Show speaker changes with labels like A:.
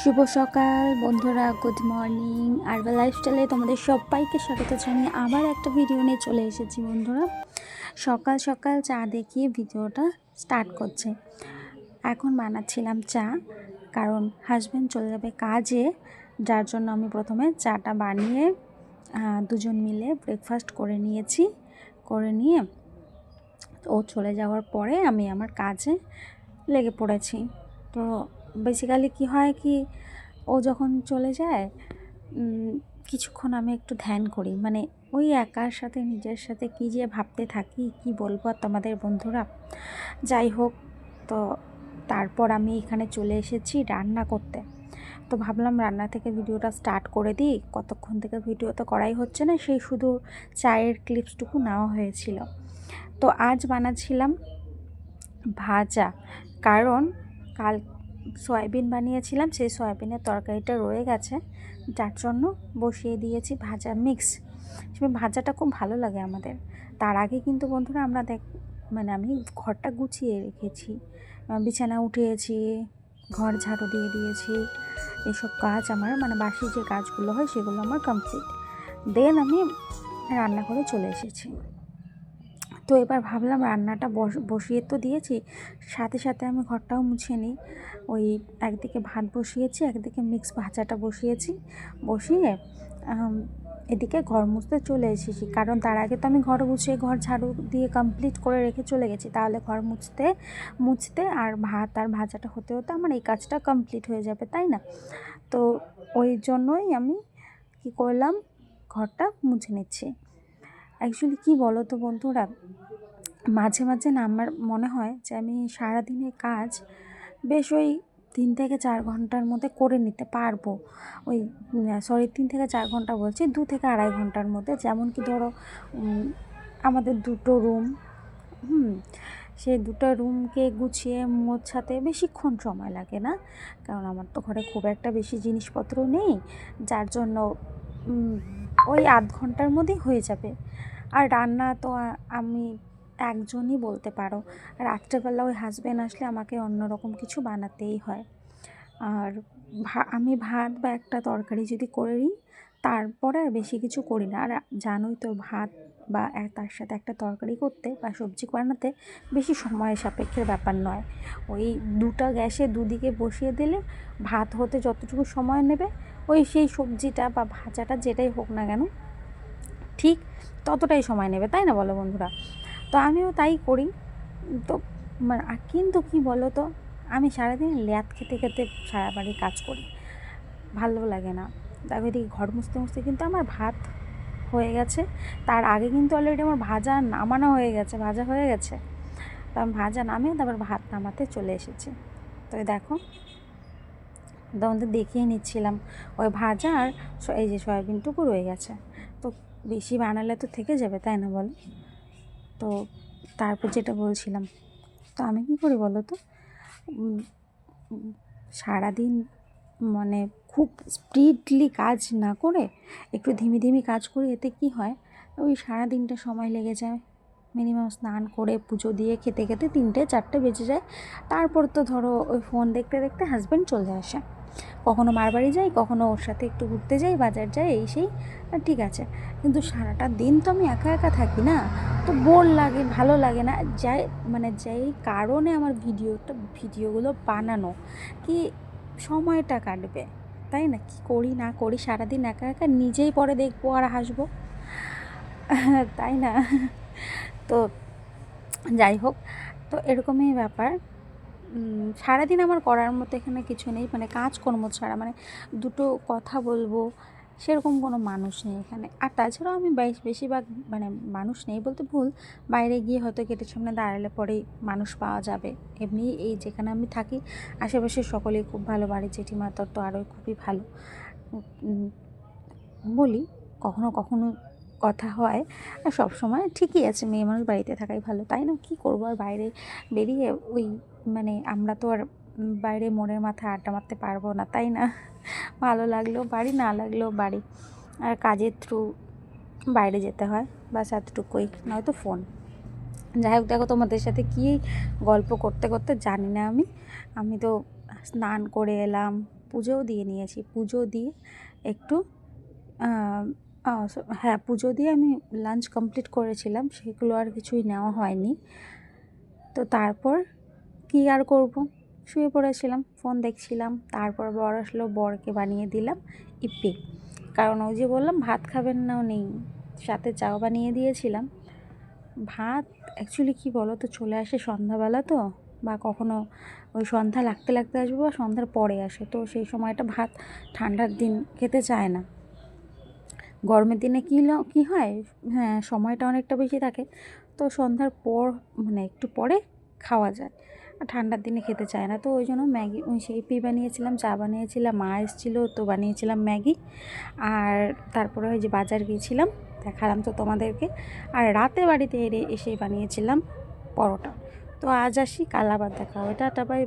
A: শুভ সকাল, বন্ধুরা। Good morning আরবা লাইফস্টাইলে তোমাদের সবাইকে স্বাগত জানিয়ে আবার একটা ভিডিও নিয়ে চলে এসেছি, বন্ধুরা। সকাল সকাল চা দেখিয়ে ভিডিওটা স্টার্ট করছে। এখন বানাচ্ছিলাম চা, কারণ হাজব্যান্ড চলে যাবে কাজে, যার জন্য আমি প্রথমে চাটা বানিয়ে দুজন মিলে ব্রেকফাস্ট করে নিয়েছি। করে নিয়ে ও চলে যাওয়ার পরে আমি আমার কাজে লেগে পড়েছি। তো বেসিক্যালি কি হয় কি, ও যখন চলে যায় কিছুক্ষণ আমি একটু ধ্যান করি। মানে ওই একার সাথে, নিজের সাথে কী যে ভাবতে থাকি, কি বলব তোমাদের বন্ধুরা? যাই হোক, তো তারপর আমি এখানে চলে এসেছি রান্না করতে। তো ভাবলাম রান্না থেকে ভিডিওটা স্টার্ট করে দিই। কতক্ষণ থেকে ভিডিও তো করাই হচ্ছে না, সেই শুধু চায়ের ক্লিপসটুকু নেওয়া হয়েছিল। তো আজ বানাচ্ছিলাম ভাজা। কারণ কাল সয়াবিন বানিয়েছিলাম, সেই সয়াবিনের তরকারিটা রয়ে গেছে। যার জন্য বসিয়ে দিয়েছি ভাজা মিক্স। সেই ভাজাটা খুব ভালো লাগে আমাদের। তার আগে কিন্তু বন্ধুরা আমরা দেখ মানে আমি ঘরটা গুছিয়ে রেখেছি। বিছানা উঠিয়েছি, ঘর ঝাড়ু দিয়ে দিয়েছি। এসব কাজ আমার মানে বাসি যে কাজগুলো হয় সেগুলো আমার কমপ্লিট দেন আমি রান্না করে চলে এসেছি। তো এবার ভাবলাম রান্নাটা বস, বসিয়ে তো দিয়েছি, সাথে সাথে আমি ঘরটাও মুছে নিই। ওই একদিকে ভাত বসিয়েছি, একদিকে মিক্স ভাজাটা বসিয়েছি, বসিয়ে এদিকে ঘর মুছতে চলে এসেছি। কারণ তার আগে তো আমি ঘর গুছিয়ে, ঘর ঝাড়ু দিয়ে কমপ্লিট করে রেখে চলে গেছি। তাহলে ঘর মুছতে মুছতে আর ভাত আর ভাজাটা হতে হতে আমার এই কাজটা কমপ্লিট হয়ে যাবে, তাই না? তো ওই জন্যই আমি কি করলাম, ঘরটা মুছে নিচ্ছি। অ্যাকচুয়ালি কী বলো তো বন্ধুরা? মাঝে মাঝে না আমার মনে হয় যে আমি সারাদিনের কাজ বেশ ওই তিন থেকে চার ঘণ্টার মধ্যে করে নিতে পারব। ওই সরি তিন থেকে চার ঘণ্টা বলছি, দু থেকে আড়াই ঘণ্টার মধ্যে। যেমন কি ধরো আমাদের দুটো রুম, হুম, সেই দুটো রুমকে গুছিয়ে মোছাতে বেশিক্ষণ সময় লাগে না। কারণ আমার তো ঘরে খুব একটা বেশি জিনিসপত্র নেই। যার জন্য ওই আধ ঘণ্টার মধ্যেই হয়ে যাবে। আর রান্না তো আমি একজনই বলতে পারো। রাত্রেবেলা ওই হাজব্যান্ড আসলে আমাকে অন্যরকম কিছু বানাতেই হয়। আর আমি ভাত বা একটা তরকারি যদি করে নিই তারপরে আর বেশি কিছু করি না। আর জানোই তো, ভাত বা তার সাথে একটা তরকারি করতে বা সবজি বানাতে বেশি সময় সাপেক্ষের ব্যাপার নয়। ওই দুটা গ্যাসে দুদিকে বসিয়ে দিলে ভাত হতে যতটুকু সময় নেবে, ওই সেই সবজিটা বা ভাজাটা যেটাই হোক না কেন, ঠিক ততটাই সময় নেবে, তাই না বলো বন্ধুরা? তো আমিও তাই করি। তো মানে কিন্তু কি বলো তো, আমি সারাদিন ল্যাদ খেতে খেতে সারা বাড়ির কাজ করি। ভালো লাগে না। তারপর এদিকে ঘর মুছতে মুছতে কিন্তু আমার ভাত হয়ে গেছে। তার আগে কিন্তু অলরেডি আমার ভাজা নামানো হয়ে গেছে, ভাজা হয়ে গেছে। তো আমি ভাজা নামিয়ে তারপর ভাত নামাতে চলে এসেছি। তো দেখো, তোমাদের দেখিয়ে নিচ্ছিলাম। ওই ভাজা আর এই যে সয়াবিনটুকু রয়ে গেছে। তো বেশি বানালে তো থেকে যাবে, তাই না বলো? তো তারপর যেটা বলছিলাম, তো আমি কী করি বলো তো? সারাদিন মানে খুব স্পিডলি কাজ না করে একটু ধিমি ধিমি কাজ করি, এতে কি হয়? ওই সারা দিনটা সময় লেগে যায়। মিনিমাম স্নান করে পুজো দিয়ে খেতে খেতে তিনটে, চারটে বেজে যায়। তারপর তো ধরো ওই ফোন দেখতে দেখতে হাজব্যান্ড চলে আসে। কখনো মার বাড়ি যাই, কখনো ওর সাথে একটু ঘুরতে যাই, বাজার যাই, এই সেই। ঠিক আছে। কিন্তু সারাটা দিন তো আমি একা একা থাকি না। তো বোর লাগে, ভালো লাগে না। যাই মানে যেই কারণে আমার ভিডিওটা ভিডিওগুলো বানানো, কি সময়টা কাটবে? তাই না কি করি না করি, সারাদিন একা একা নিজেই পরে দেখব আর হাসবো। তাই না? তো যাই হোক, তো এরকমই ব্যাপার। সারাদিন আমার করার মতো এখানে কিছু নেই। মানে কাজকর্ম ছাড়া মানে দুটো কথা বলব সেরকম কোনো মানুষ নেই এখানে। আর তাছাড়াও আমি বেশ বেশিরভাগ মানে মানুষ নেই বলতে ভুল। বাইরে গিয়ে হয়তো গেটের সামনে দাঁড়ালে পরেই মানুষ পাওয়া যাবে। এমনি এই যেখানে আমি থাকি, আশেপাশে সকলেই খুব ভালো। বাড়ির জেঠিমা তোর তো আরও খুবই ভালো। বলি, কখনো কখনো কথা হয়, আর সব সময় ঠিকই আছে, মেয়ে মানুষ বাড়িতে থাকাই ভালো। তাই না? কী করব? আর বাইরে বেরিয়ে ওই মানে আমরা তো আর বাইরে মনের মাথায় আড্ডা মারতে পারব না, তাই না? ভালো লাগলেও বাড়ি, না লাগলেও বাড়ি। আর কাজের থ্রু বাইরে যেতে হয় বাস এতটুকুই, নয়তো ফোন যাই হোক, দেখো তোমাদের সাথে কী গল্প করতে করতে জানি না আমি। আমি তো স্নান করে এলাম, পুজোও দিয়ে নিয়েছি। পুজো দিয়ে একটু হ্যাঁ পুজো দিয়ে আমি লাঞ্চ কমপ্লিট করেছিলাম, সেগুলো আর কিছুই নেওয়া হয়নি। তো তারপর কি আর করব? শুয়ে পড়েছিলাম ফোন দেখছিলাম, তারপর বর আসলো, বরকে বানিয়ে দিলাম ইপি কারণ ওই যে বললাম, ভাত খাবেন নাও নেই সাথে চাও বানিয়ে দিয়েছিলাম। ভাত অ্যাকচুয়ালি কী বলো তো চলে আসে সন্ধ্যাবেলা তো, বা কখনো ওই সন্ধ্যা লাগতে লাগতে আসবে বা সন্ধ্যার পরে আসে, তো সেই সময়টা ভাত ঠান্ডার দিন খেতে চায় না। গরমের দিনে কী কী হয়? হ্যাঁ সময়টা অনেকটা বেশি থাকে, তো সন্ধ্যার পর মানে একটু পরে খাওয়া যায়। ঠান্ডার দিনে খেতে চায় না। তো ওই জন্য ম্যাগি, ওই সেই পি বানিয়েছিলাম, চা বানিয়েছিলাম, মা এসেছিল, তো বানিয়েছিলাম ম্যাগি। আর তারপরে ওই যে বাজার গিয়েছিলাম, দেখালাম তো তোমাদেরকে। আর রাতে বাড়িতে এসে বানিয়েছিলাম পরোটা। তো আজ আসি, কাল আবার দেখা হবে। Tata bye